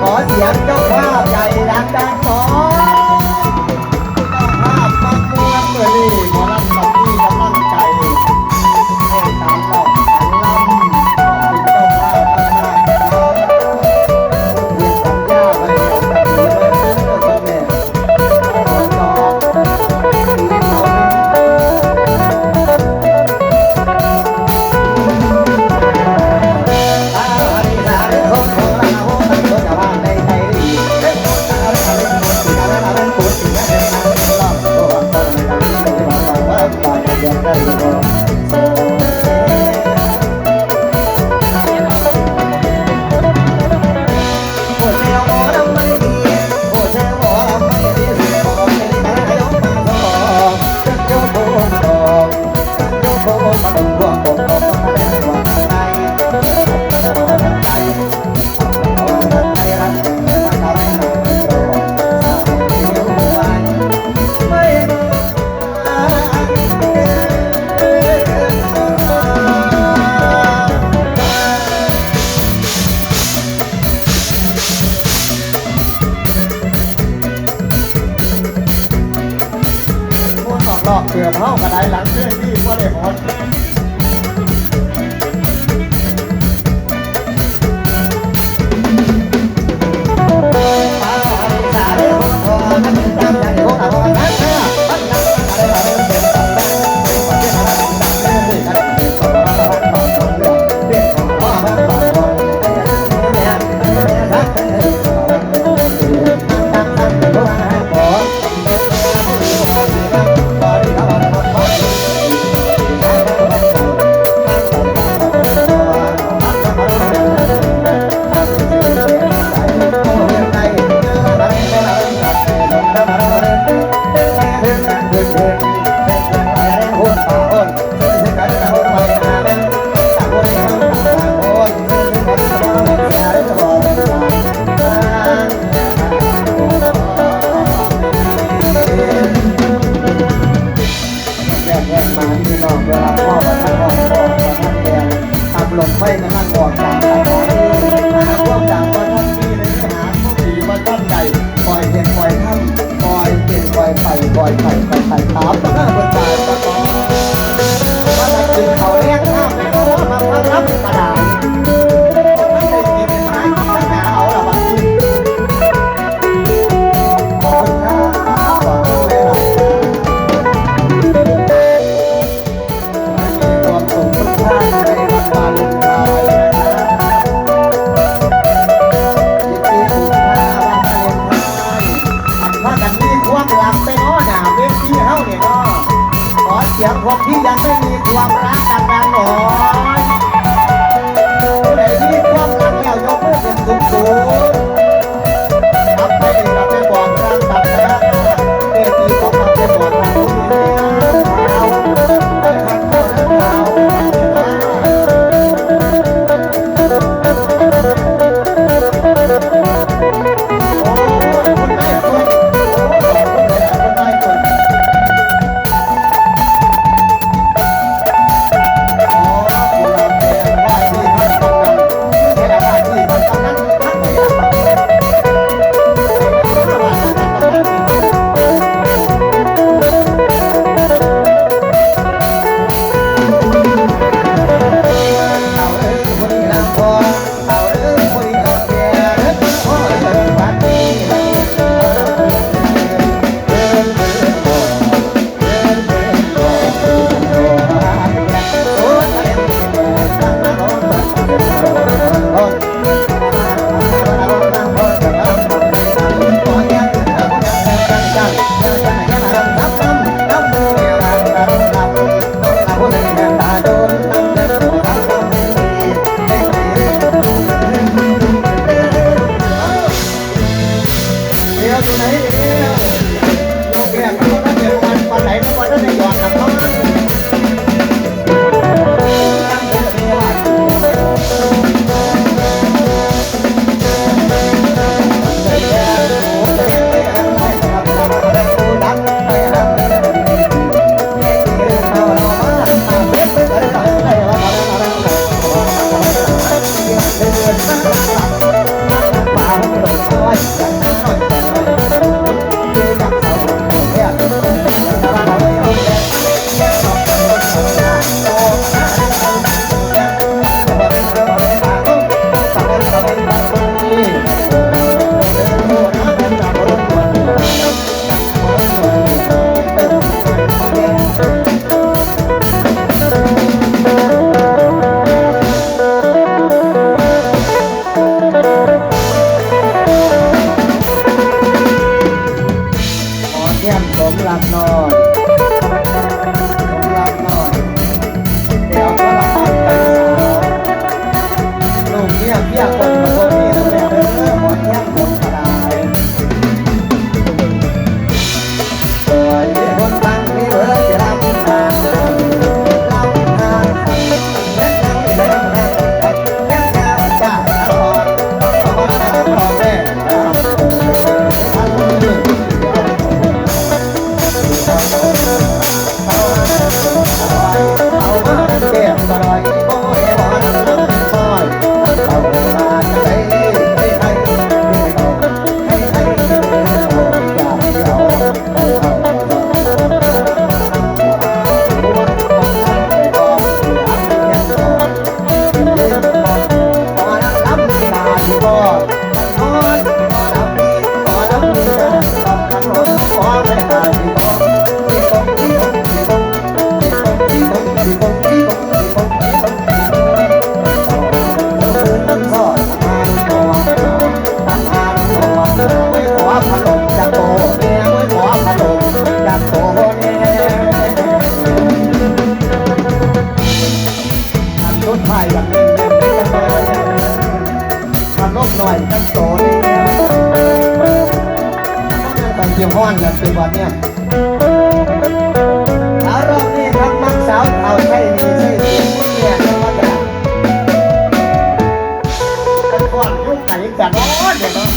ขอเสียงเจ้าภาพ ตอกเกือเท่ากันได้หลังเรื่องที่ว่าเลยหอดสาเดียวพอมันจับใจพวกเรานั้น God, God. เียมห้อนกันเป็นวันเนี่ยสาวรอบนี้ครับมักสาวเอาใช่มีใช่เสียงผู้เนี่ยก็รมดากันก่อนยุ่งไก่จันร้อนเดี๋ยว